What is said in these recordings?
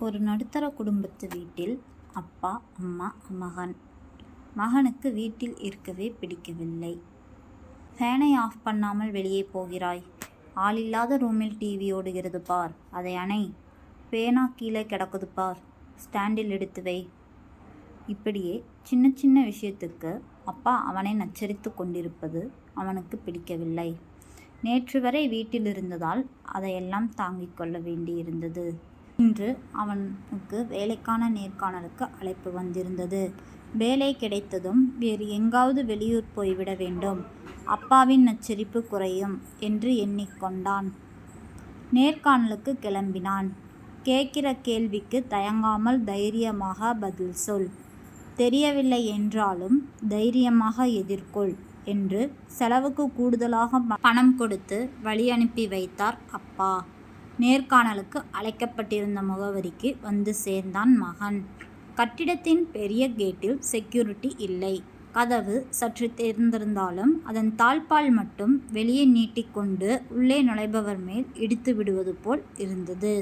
ஒரு நடுத்தர குடும்பத்து வீட்டில் அப்பா அம்மா மகன். மகனுக்கு வீட்டில் இருக்கவே பிடிக்கவில்லை. ஃபேனை ஆஃப் பண்ணாமல் வெளியே போகிறாய். ஆளில்லாத ரூமில் டிவி ஓடுகிறது பார். அதை அணை. பேனா கீழே கிடக்குது பார். ஸ்டாண்டில் எடுத்து வை. இப்படியே சின்ன சின்ன விஷயத்துக்கு அப்பா அவனை நச்சரித்து கொண்டிருப்பது அவனுக்கு பிடிக்கவில்லை. நேற்று வரை வீட்டில் இருந்ததால் அதையெல்லாம் தாங்கிக் கொள்ள வேண்டியிருந்தது. இன்று அவனுக்கு வேலைக்கான நேர்காணலுக்கு அழைப்பு வந்திருந்தது. வேலை கிடைத்ததும் வேறு எங்காவது வெளியூர் போய்விட வேண்டும். அப்பாவின் நச்சரிப்பு குறையும் என்று எண்ணிக்கொண்டான். நேர்காணலுக்கு கிளம்பினான். கேட்கிற கேள்விக்கு தயங்காமல் தைரியமாக பதில் சொல். தெரியவில்லை என்றாலும் தைரியமாக எதிர்கொள் என்று செலவுக்கு கூடுதலாக பணம் கொடுத்து வழி அனுப்பி வைத்தார் அப்பா. நேர்காணலுக்கு அழைக்கப்பட்டிருந்த முகவரிக்கு வந்து சேர்ந்தான் மகன். கட்டிடத்தின் பெரிய கேட்டில் செக்யூரிட்டி இல்லை. கதவு சற்று திறந்திருந்தாலும் அதன் தாழ்பால் மட்டும் வெளியே நீட்டிக்கொண்டு உள்ளே நுழைபவர் மேல் இடித்து விடுவது போல் இருந்தது.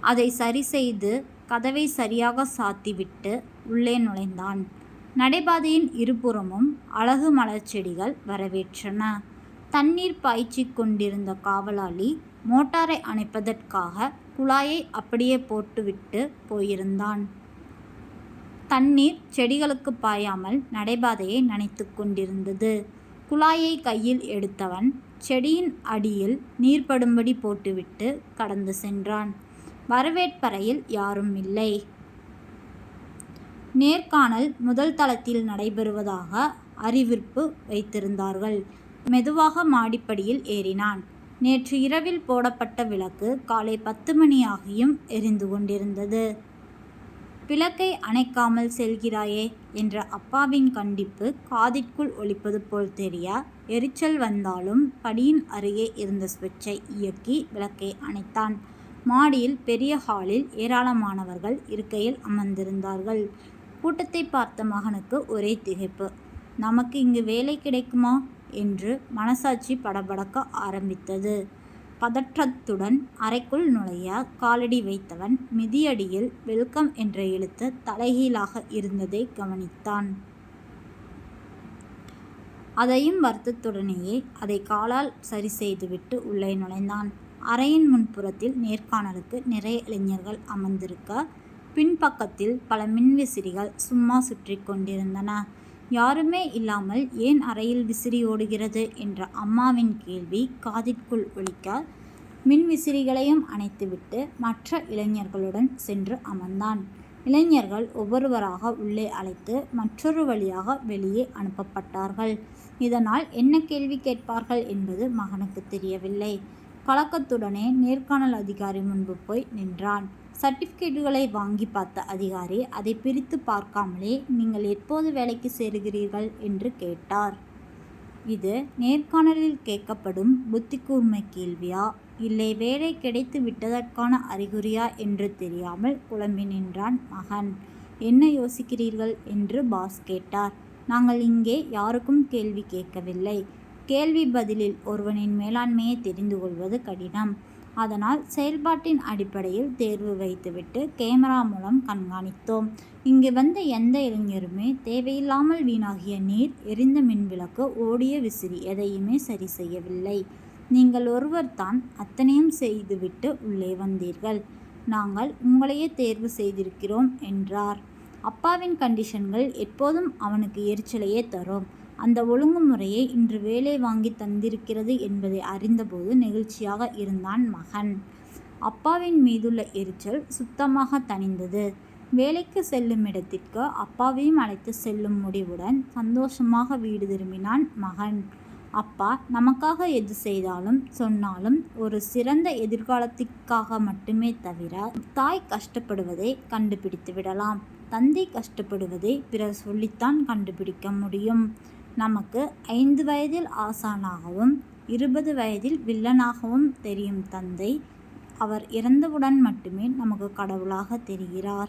அதை சரி செய்து கதவை சரியாக சாத்திவிட்டு உள்ளே நுழைந்தான். நடைபாதையின் இருபுறமும் அழகு மலர் செடிகள் வரவேற்றன. தண்ணீர் பாய்ச்சிக் கொண்டிருந்த காவலாளி மோட்டாரை அணைப்பதற்காக குழாயை அப்படியே போட்டுவிட்டு போயிருந்தான். தண்ணீர் செடிகளுக்கு பாயாமல் நடைபாதையை நனைத்து கொண்டிருந்தது. குழாயை கையில் எடுத்தவன் செடியின் அடியில் நீர் படும்படி போட்டுவிட்டு கடந்து சென்றான். வரவேற்பறையில் யாரும் இல்லை. நேர்காணல் முதல் தளத்தில் நடைபெறுவதாக அறிவிப்பு வைத்திருந்தார்கள். மெதுவாக மாடிப்படியில் ஏறினான். நேற்று இரவில் போடப்பட்ட விளக்கு காலை பத்து மணியாகியும் எரிந்து கொண்டிருந்தது. விளக்கை அணைக்காமல் செல்கிறாயே என்ற அப்பாவின் கண்டிப்பு காதிற்குள் ஒலிப்பது போல் தெரிய? எரிச்சல் வந்தாலும் படியின் அருகே இருந்த சுவிட்சை இயக்கி விளக்கை அணைத்தான். மாடியில் பெரிய ஹாலில் ஏராளமானவர்கள் இருக்கையில் அமர்ந்திருந்தார்கள். கூட்டத்தை பார்த்த மகனுக்கு ஒரே திகைப்பு. நமக்கு இங்கு வேலை கிடைக்குமா? என்று மனசாட்சி படபடக்க ஆரம்பித்தது. பதற்றத்துடன் அறைக்குள் நுழைய காலடி வைத்தவன் மிதியடியில் வெல்கம் என்ற எழுத்து தலைகீழாக இருந்ததை கவனித்தான். அதையும் வருத்தத்துடனேயே அதை காலால் சரி செய்துவிட்டு உள்ளே நுழைந்தான். அறையின் முன்புறத்தில் நேர்காணலுக்கு நிறைய இளைஞர்கள் அமர்ந்திருக்க பின்பக்கத்தில் பல மின்விசிறிகள் சும்மா சுற்றி கொண்டிருந்தன. யாருமே இல்லாமல் ஏன் அறையில் விசிறி ஓடுகிறது என்ற அம்மாவின் கேள்வி காதிற்குள் ஒலிக்க மின்விசிறிகளையும் அணைத்துவிட்டு மற்ற இளைஞர்களுடன் சென்று அமர்ந்தான். இளைஞர்கள் ஒவ்வொருவராக உள்ளே அழைத்து மற்றொரு வழியாக வெளியே அனுப்பப்பட்டார்கள். இதனால் என்ன கேள்வி கேட்பார்கள் என்பது மகனுக்கு தெரியவில்லை. கலக்கத்துடனே நேர்காணல் அதிகாரி முன்பு போய் நின்றான். சர்டிஃபிகேட்டுகளை வாங்கி பார்த்த அதிகாரி அதை பிரித்து பார்க்காமலே நீங்கள் எப்போது வேலைக்கு சேருகிறீர்கள்? என்று கேட்டார். இது நேர்காணலில் கேட்கப்படும் புத்தி கூர்மை கேள்வியா? இல்லை வேலை கிடைத்து விட்டதற்கான அறிகுறியா என்று தெரியாமல் குழம்பி நின்றான் மகன். என்ன யோசிக்கிறீர்கள்? என்று பாஸ் கேட்டார். நாங்கள் இங்கே யாருக்கும் கேள்வி கேட்கவில்லை. கேள்வி பதிலில் ஒருவனின் மேலாண்மையை தெரிந்து கொள்வது கடினம். அதனால் செயல்பாட்டின் அடிப்படையில் தேர்வு வைத்துவிட்டு கேமரா மூலம் கண்காணித்தோம். இங்கு வந்த எந்த இளைஞருமே தேவையில்லாமல் வீணாகிய நீர் எரிந்த மின்விளக்கு ஓடிய விசிறி எதையுமே சரி செய்யவில்லை. நீங்கள் ஒருவர் தான் அத்தனையும் செய்துவிட்டு உள்ளே வந்தீர்கள். நாங்கள் உங்களையே தேர்வு செய்திருக்கிறோம் என்றார். அப்பாவின் கண்டிஷன்கள் எப்போதும் அவனுக்கு எரிச்சலையே தரும். அந்த ஒழுங்குமுறையை இன்று வேலை வாங்கி தந்திருக்கிறது என்பதை அறிந்தபோது நெகிழ்ச்சியாக இருந்தான் மகன். அப்பாவின் மீதுள்ள எரிச்சல் சுத்தமாக தணிந்தது. வேலைக்கு செல்லும் இடத்திற்கு அப்பாவையும் அழைத்து செல்லும் முடிவுடன் சந்தோஷமாக வீடு திரும்பினான் மகன். அப்பா நமக்காக எது செய்தாலும் சொன்னாலும் ஒரு சிறந்த எதிர்காலத்திற்காக மட்டுமே தவிர தாய் கஷ்டப்படுவதை கண்டுபிடித்து விடலாம். தந்தை கஷ்டப்படுவதை பிறர் சொல்லித்தான் கண்டுபிடிக்க முடியும். நமக்கு ஐந்து வயதில் ஆசானாகவும் இருபது வயதில் வில்லனாகவும் தெரியும் தந்தை. அவர் இறந்தவுடன் மட்டுமே நமக்கு கடவுளாக தெரிகிறார்.